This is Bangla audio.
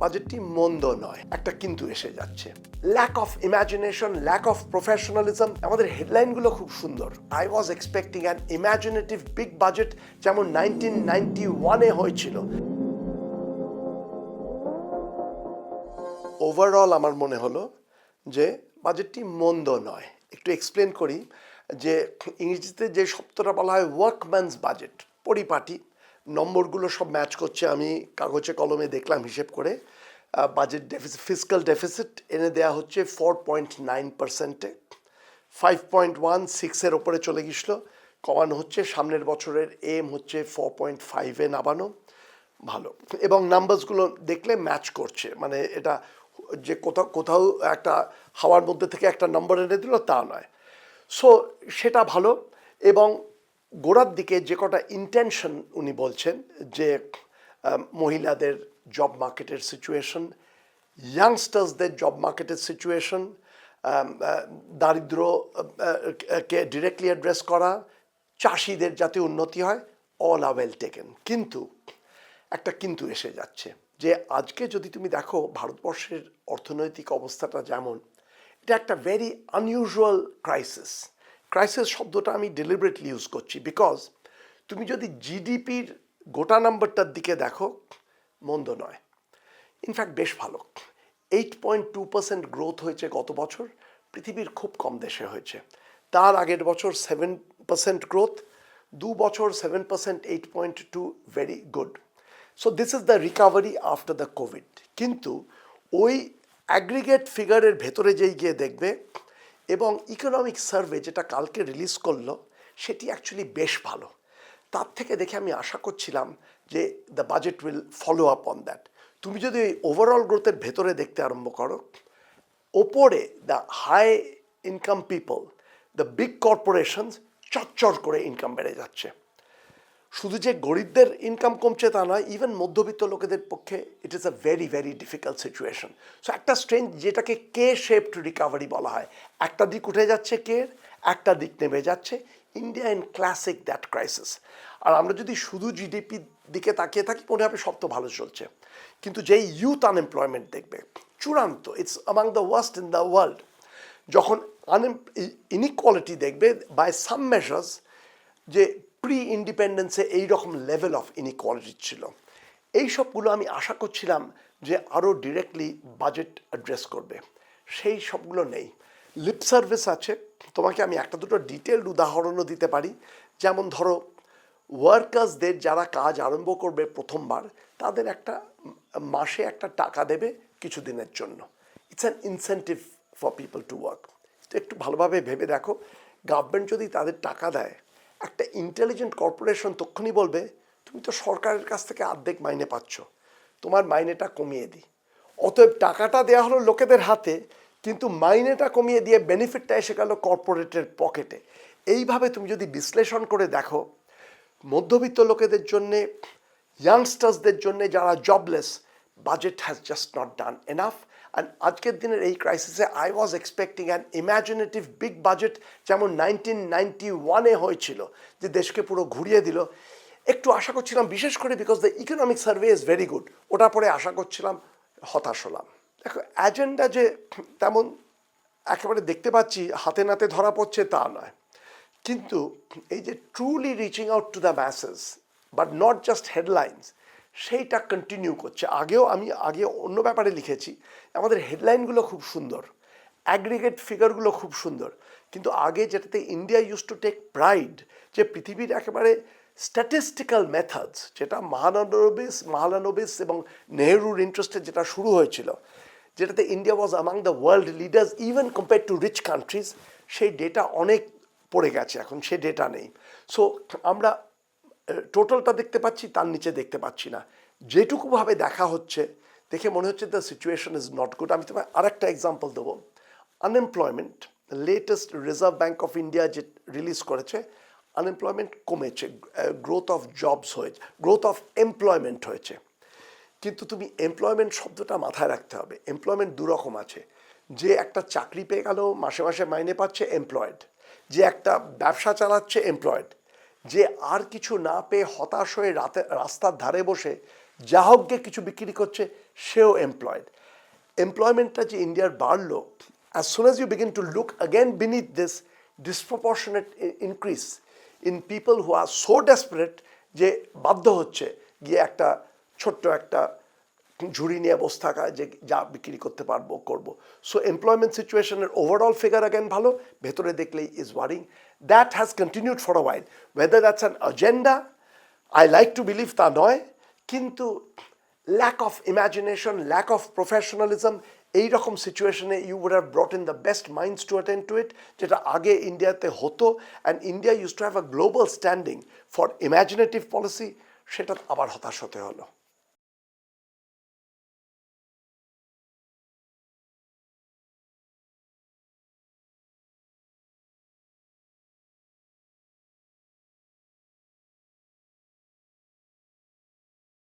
বাজেটটি মন্দ নয়। একটা কিন্তু এসে যাচ্ছে। Lack of imagination lack of professionalism আমাদের হেডলাইনগুলো খুব সুন্দর। I was expecting an imaginative big budget যেমন নাইনটিন নাইনটি ওয়ানে হয়েছিল। ওভারঅল আমার মনে হলো যে বাজেটটি মন্দ নয়। একটু এক্সপ্লেন করি যে ইংরেজিতে যে শব্দটা বলা হয় ওয়ার্কম্যানস বাজেট পরিপাটি। নম্বরগুলো সব ম্যাচ করছে, আমি কাগজে কলমে দেখলাম হিসেব করে। বাজেট ডেফিসিট ফিজিক্যাল ডেফিসিট এনে দেওয়া হচ্ছে ফোর পয়েন্ট নাইন পার্সেন্টে ফাইভ পয়েন্ট ওয়ান সিক্সের ওপরে চলে গেছিল কমানো হচ্ছে, সামনের বছরের এম হচ্ছে ফোর পয়েন্ট ফাইভে নামানো। ভালো। এবং নাম্বারসগুলো দেখলে ম্যাচ করছে মানে এটা যে কোথাও কোথাও একটা হাওয়ার মধ্যে থেকে একটা নম্বর এনে দিল, তা নয়। সো সেটা ভালো এবং গোড়ার দিকে যে কটা ইন্টেনশন উনি বলছেন, যে মহিলাদের জব মার্কেটের সিচুয়েশন ইয়াংস্টার্সদের জব মার্কেটের সিচুয়েশন দারিদ্র কে ডিরেক্টলি অ্যাড্রেস করা, চাষিদের যাতে উন্নতি হয় অল আর ওয়েল টেকেন কিন্তু, একটা কিন্তু এসে যাচ্ছে, যে আজকে যদি তুমি দেখো ভারতবর্ষের অর্থনৈতিক অবস্থাটা যেমন, এটা একটা ভেরি আনইউজুয়াল ক্রাইসিস ক্রাইসিস শব্দটা আমি ডেলিবারেটলি ইউজ করছি বিকজ তুমি যদি জিডিপির গোটা নাম্বারটার দিকে দেখো, মন্দ নয়। ইনফ্যাক্ট বেশ ভালো। Eight point two percent growth হয়েছে গত বছর। পৃথিবীর খুব কম দেশে হয়েছে। তার আগের বছর সেভেন পার্সেন্ট গ্রোথ দু বছর seven percent eight point two very good so this is the recovery after the Covid কিন্তু ওই অ্যাগ্রিগেট ফিগারের ভেতরে যেই গিয়ে দেখবে এবং ইকোনমিক সার্ভে যেটা কালকে রিলিজ করল, সেটি অ্যাকচুয়ালি বেশ ভালো। তার থেকে দেখে আমি আশা করছিলাম যে the budget will follow up on that তুমি যদি ওই ওভারঅল গ্রোথের ভেতরে দেখতে আরম্ভ করো, ওপরে the high income people the big corporations চচ্চর করে ইনকাম বেড়ে যাচ্ছে। শুধু যে গরিবদের ইনকাম কমছে তা নয় ইভেন মধ্যবিত্ত লোকেদের পক্ষে it is a very very difficult situation so একটা স্ট্রেঞ্জ যেটাকে কে শেপড রিকাভারি বলা হয়। একটা দিক উঠে যাচ্ছে কে একটা দিক নেমে যাচ্ছে। India in classic that crisis আর আমরা যদি শুধু জিডিপি দিকে তাকিয়ে থাকি, মনে হবে সব তো ভালো চলছে। কিন্তু যেই ইউথ আনএমপ্লয়মেন্ট দেখবে, চূড়ান্ত it's among the worst in the world যখন আনএম ইনইকোয়ালিটি দেখবে বাই সাম মেজার্স যে প্রি ইন্ডিপেন্ডেন্সে এই রকম লেভেল অফ ইনইকোয়ালিটি ছিল। এই সবগুলো আমি আশা করছিলাম যে আরও ডিরেক্টলি বাজেট অ্যাড্রেস করবে। সেই সবগুলো নেই। লিপ সার্ভিস আছে। তোমাকে আমি একটা দুটো ডিটেলড উদাহরণও দিতে পারি। যেমন ধরো ওয়ার্কার্সদের যারা কাজ আরম্ভ করবে প্রথমবার, তাদের একটা মাসে একটা টাকা দেবে কিছুদিনের জন্য। It's an incentive for people to work একটু ভালোভাবে ভেবে দেখো। গভর্নমেন্ট যদি তাদের টাকা দেয় একটা ইন্টেলিজেন্ট কর্পোরেশন তক্ষুনি বলবে, তুমি তো সরকারের কাছ থেকে অর্ধেক মাইনে পাচ্ছ, তোমার মাইনেটা কমিয়ে দিই। অতএব টাকাটা দেওয়া হলো লোকেদের হাতে, কিন্তু মাইনেটা কমিয়ে দিয়ে বেনিফিটটা এসে গেল কর্পোরেটের পকেটে এইভাবে তুমি যদি বিশ্লেষণ করে দেখো, মধ্যবিত্ত লোকেদের জন্যে ইয়াংস্টার্সদের জন্যে যারা jobless budget has just not done enough and আজকের দিনের এই ক্রাইসিসে I was expecting an imaginative big budget যেমন নাইনটিন নাইনটি ওয়ানে হয়েছিল, যে দেশকে পুরো ঘুরিয়ে দিল। একটু আশা করছিলাম, বিশেষ করে because the economic survey is very good ওটা পরে আশা করছিলাম, হতাশ হলাম। দেখো অ্যাজেন্ডা যে তেমন একেবারে দেখতে পাচ্ছি, হাতে নাতে ধরা পড়ছে তা নয়। কিন্তু এই যে truly reaching out to the masses but not just headlines সেইটা কন্টিনিউ করছে। আগেও আমি, আগে অন্য ব্যাপারে লিখেছি, আমাদের হেডলাইনগুলো খুব সুন্দর অ্যাগ্রিগেট ফিগারগুলো খুব সুন্দর, কিন্তু আগে যেটাতে India use to take pride যে পৃথিবীর একেবারে স্ট্যাটিস্টিক্যাল মেথডস যেটা মহানবিস মহালানবিস এবং নেহরুর ইন্টারেস্টে যেটা শুরু হয়েছিল, যেটাতে India was among the world leaders even compare to rich countries সেই ডেটা অনেক পড়ে গেছে, এখন সে ডেটা নেই। সো আমরা টোটালটা দেখতে পাচ্ছি, তার নিচে দেখতে পাচ্ছি না। যেটুকুভাবে দেখা হচ্ছে, দেখে মনে হচ্ছে the situation is not good আমি তোমায় আরেকটা এক্সাম্পল দেবো। Unemployment latest reserve bank of India যে রিলিজ করেছে আনএমপ্লয়মেন্ট কমেছে গ্রোথ অফ জবস হয়েছে গ্রোথ অফ এমপ্লয়মেন্ট হয়েছে। কিন্তু তুমি এমপ্লয়মেন্ট শব্দটা মাথায় রাখতে হবে। এমপ্লয়মেন্ট দু রকম আছে। যে একটা চাকরি পেয়ে গেল, মাসে মাসে মাইনে পাচ্ছে এমপ্লয়েড যে একটা ব্যবসা চালাচ্ছে এমপ্লয়েড যে আর কিছু না পেয়ে হতাশ হয়ে রাতে রাস্তার ধারে বসে যা হোক গিয়ে কিছু বিক্রি করছে, সেও এমপ্লয়েড এমপ্লয়মেন্টটা যে ইন্ডিয়ার বাড়লো as soon as you begin to look again beneath this disproportionate increase in people who are so desperate যে বাধ্য হচ্ছে গিয়ে একটা ছোট্ট একটা ঝুড়ি নিয়ে বসে থাকা, যে যা বিক্রি করতে পারব, করব। সো এমপ্লয়মেন্ট সিচুয়েশনের ওভারঅল ফিগার অ্যাগেন ভালো, ভেতরে দেখলেই is worrying that has continued for a while whether that's an agenda I like to believe তা নয়, কিন্তু lack of imagination lack of professionalism এইরকম সিচুয়েশনে you would have brought in the best minds to attend to it যেটা আগে ইন্ডিয়াতে হতো। And India use to have a global standing for imaginative policy সেটা আবার হতাশ হতে হলো।